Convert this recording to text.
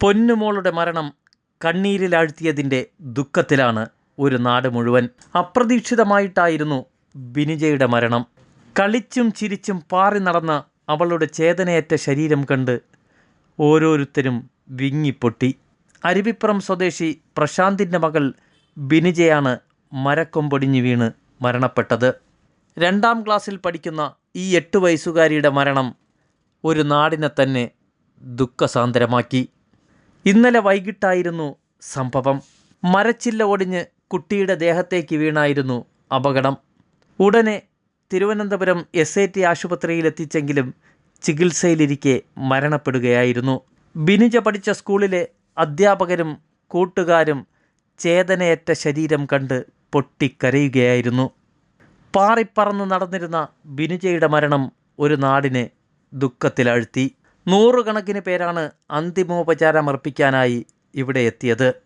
പൊന്നുമോളുടെ മരണം കണ്ണീരിലാഴ്ത്തിയതിന്റെ ദുഃഖത്തിലാണ് ഒരു നാട് മുഴുവൻ. അപ്രതീക്ഷിതമായിട്ടായിരുന്നു ബിനിജയുടെ മരണം. കളിച്ചും ചിരിച്ചും പാറി നടന്ന അവളുടെ ചേതനയേറ്റ ശരീരം കണ്ട് ഓരോരുത്തരും വിങ്ങിപ്പൊട്ടി. അരുവിപ്പുറം സ്വദേശി പ്രശാന്തിന്റെ മകൾ ബിനിജയാണ് മരക്കൊമ്പൊടിഞ്ഞു വീണ് മരണപ്പെട്ടത്. രണ്ടാം ക്ലാസ്സിൽ പഠിക്കുന്ന ഈ എട്ട് വയസ്സുകാരിയുടെ മരണം ഒരു നാടിനെ തന്നെ ദുഃഖസാന്ദ്രമാക്കി. ഇന്നലെ വൈകിട്ടായിരുന്നു സംഭവം. മരച്ചില്ല ഒടിഞ്ഞ് കുട്ടിയുടെ ദേഹത്തേക്ക് വീണായിരുന്നു അപകടം. ഉടനെ തിരുവനന്തപുരം എസ് ഐ ടി ആശുപത്രിയിലെത്തിച്ചെങ്കിലും ചികിത്സയിലിരിക്കെ മരണപ്പെടുകയായിരുന്നു. ബിനുജ പഠിച്ച സ്കൂളിലെ അധ്യാപകരും കൂട്ടുകാരും ചേതനയേറ്റ ശരീരം കണ്ട് പൊട്ടിക്കരയുകയായിരുന്നു. പാറിപ്പറന്ന് നടന്നിരുന്ന ബിനുജയുടെ മരണം ഒരു നാടിനെ ദുഃഖത്തിലാഴ്ത്തി. നൂറുകണക്കിന് പേരാണ് അന്തിമോപചാരമർപ്പിക്കാനായി ഇവിടെ എത്തിയത്.